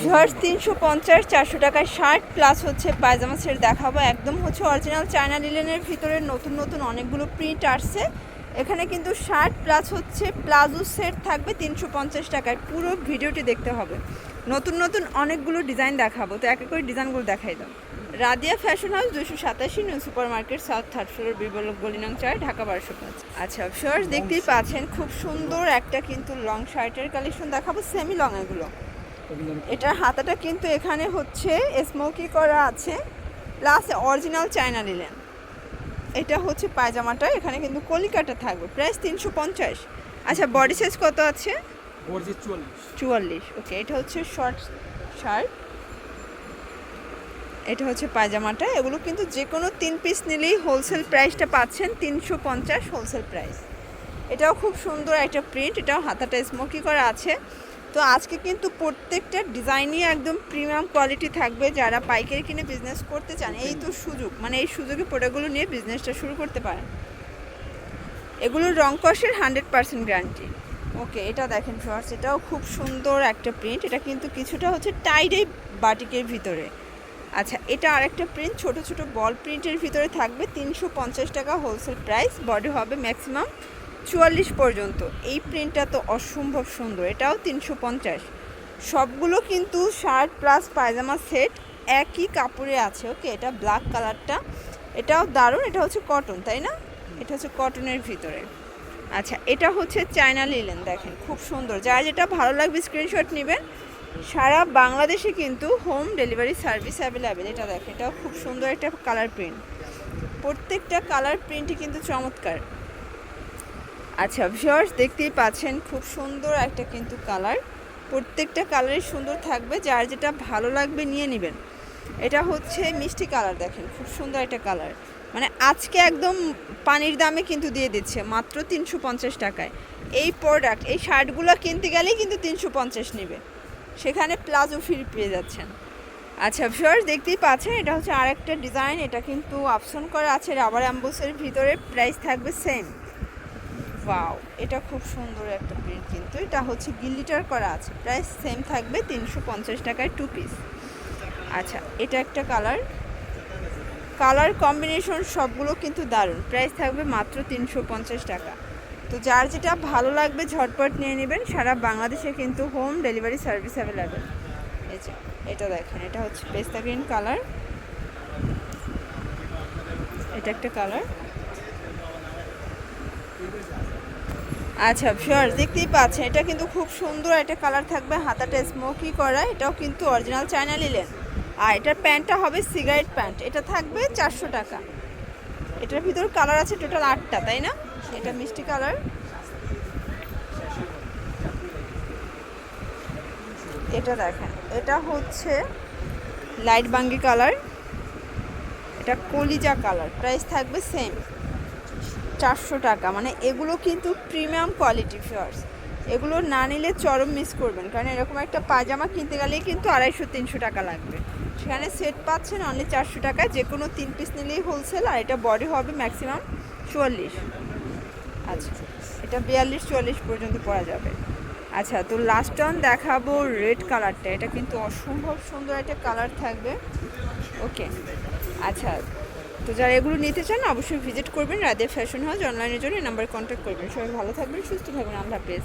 Viewers তিনশো পঞ্চাশ চারশো টাকায় শার্ট প্লাস হচ্ছে পায়জামা সেট দেখাবো। একদম হচ্ছে অরিজিনাল চায়না লিলেনের ভিতরে নতুন নতুন অনেকগুলো প্রিন্ট আসছে। এখানে কিন্তু শার্ট প্লাস হচ্ছে প্লাজো সেট থাকবে তিনশো পঞ্চাশ টাকায়। পুরো ভিডিওটি দেখতে হবে। নতুন নতুন অনেকগুলো ডিজাইন দেখাবো। তো এক এক করে ডিজাইনগুলো দেখাই দাও। রাদিয়া ফ্যাশন হাউস দুশো সাতাশি new super market south third floor বিবল গলিনং চার ঢাকা বারোশো পাঁচ। আচ্ছা শর্টস দেখতেই পাচ্ছেন খুব সুন্দর একটা কিন্তু লং শার্টের কালেকশন দেখাবো সেমি লং এগুলো। এটার হাতাটা কিন্তু এখানে হচ্ছে স্মোকি করা আছে প্লাস অরিজিনাল চায়না নিলেন এটা হচ্ছে পায়জামাটা এখানে কিন্তু কলিকাটা থাকবে প্রাইস তিনশো পঞ্চাশ। আচ্ছা বডি সাইজ কত আছে? চুয়াল্লিশ। ওকে এটা হচ্ছে শর্ট শার্ট এটা হচ্ছে পায়জামাটা এগুলো কিন্তু যে কোনো তিন পিস নিলেই হোলসেল প্রাইসটা পাচ্ছেন তিনশো পঞ্চাশ হোলসেল প্রাইস এটাও খুব সুন্দর একটা প্রিন্ট এটাও হাতাটা স্মোকি করা আছে। তো আজকে কিন্তু প্রত্যেকটা ডিজাইনই একদম প্রিমিয়াম কোয়ালিটি থাকবে যারা পাইকারি কিনে বিজনেস করতে চান। এই তো সুযোগ মানে এই সুযোগে প্রোডাক্টগুলো নিয়ে বিজনেসটা শুরু করতে পারেন। এগুলোর রং কষের হান্ড্রেড পার্সেন্ট গ্যারান্টি ওকে এটা দেখেন ফ্লোয়ার্স এটাও খুব সুন্দর একটা প্রিন্ট এটা কিন্তু কিছুটা হচ্ছে টাইডে বাটিকের ভিতরে। আচ্ছা এটা আরেকটা প্রিন্ট ছোট ছোট বল প্রিন্টের ভিতরে থাকবে। তিনশো পঞ্চাশ টাকা হোলসেল প্রাইস বডি হবে ম্যাক্সিমাম চুয়াল্লিশ পর্যন্ত। এই প্রিন্টটা তো অসম্ভব সুন্দর, এটাও তিনশো পঞ্চাশ। সবগুলো কিন্তু শার্ট প্লাস পায়জামা সেট একই কাপড়ে আছে ওকে এটা ব্ল্যাক কালারটা এটাও দারুণ, এটা হচ্ছে কটন তাই না? এটা হচ্ছে কটনের ভিতরে। আচ্ছা এটা হচ্ছে চায়না লিলেন দেখেন, খুব সুন্দর। যার যেটা ভালো লাগবে স্ক্রিনশট নেবেন। সারা বাংলাদেশে কিন্তু হোম ডেলিভারি সার্ভিস অ্যাভেলেবেল এটা দেখেন, এটাও খুব সুন্দর একটা কালার প্রিন্ট প্রত্যেকটা কালার প্রিন্টই কিন্তু চমৎকার। আচ্ছা ভিউয়ার্স দেখতেই পাচ্ছেন খুব সুন্দর একটা কিন্তু কালার প্রত্যেকটা কালারই সুন্দর থাকবে, যার যেটা ভালো লাগবে নিয়ে নেবেন। এটা হচ্ছে মিষ্টি কালার দেখেন, খুব সুন্দর একটা কালার মানে আজকে একদম পানির দামে কিন্তু দিয়ে দিচ্ছে, মাত্র তিনশো পঞ্চাশ টাকায়। এই প্রোডাক্ট এই শার্টগুলো কিনতে গেলেই কিন্তু তিনশো পঞ্চাশ নেবে। সেখানে প্লাজো ফ্রি পেয়ে যাচ্ছেন। আচ্ছা ভিউয়ার্স দেখতেই পাচ্ছেন, এটা হচ্ছে আরেকটা ডিজাইন এটা কিন্তু অপশন করা আছে রাবার অ্যাম্বোসের ভিতরে প্রাইস থাকবে সেম ওয়াও, এটা খুব সুন্দর একটা প্রিন্ট কিন্তু। এটা হচ্ছে গিল্লিটার করা আছে প্রাইস সেম থাকবে তিনশো পঞ্চাশ টাকায় টু পিস আচ্ছা এটা একটা কালার কালার কম্বিনেশন সবগুলো কিন্তু দারুণ প্রাইস থাকবে মাত্র তিনশো পঞ্চাশ টাকা। তো যার যেটা ভালো লাগবে ঝটপট নিয়ে নেবেন, সারা বাংলাদেশে কিন্তু হোম ডেলিভারি সার্ভিস অ্যাভেলেবেল এটা দেখেন, এটা হচ্ছে পেস্তা গ্রিন কালার এটা একটা কালার আচ্ছা শিওর দেখতেই পাচ্ছেন, এটা কিন্তু খুব সুন্দর একটা কালার থাকবে, হাতাটা স্মোকি করা, এটাও কিন্তু অরিজিনাল চায়না লিলেন আর এটার প্যান্টটা হবে সিগারেট প্যান্ট এটা থাকবে চারশো টাকা। এটার ভিতর কালার আছে টোটাল আটটা, তাই না? এটা মিষ্টি কালার এটা দেখেন, এটা হচ্ছে লাইট বাঙ্গি কালার এটা কলিজা কালার প্রাইস থাকবে সেম চারশো টাকা। মানে এগুলো কিন্তু প্রিমিয়াম কোয়ালিটি ফিয়ার্স এগুলো না নিলে চরম মিস করবেন। কারণ এরকম একটা পাজামা কিনতে গেলেই কিন্তু আড়াইশো, তিনশো টাকা লাগবে। সেখানে সেট পাচ্ছেন অনলি চারশো টাকায় যে কোনো তিন পিস নিলেই হোলসেল আর এটা বডি হবে ম্যাক্সিমাম চুয়াল্লিশ। আচ্ছা এটা বিয়াল্লিশ, চুয়াল্লিশ পর্যন্ত পরা যাবে। আচ্ছা তো লাস্ট অন দেখাবো রেড কালারটা এটা কিন্তু অসম্ভব সুন্দর একটা কালার থাকবে। ওকে আচ্ছা। তো যারা এগুলো নিতে চান, অবশ্যই ভিজিট করবেন। রাধে ফ্যাশন হাউস অনলাইনের জন্য নাম্বার কন্ট্যাক্ট করবেন। সবাই ভালো থাকবেন, সুস্থ থাকবেন। আল্লাহ হাফেজ।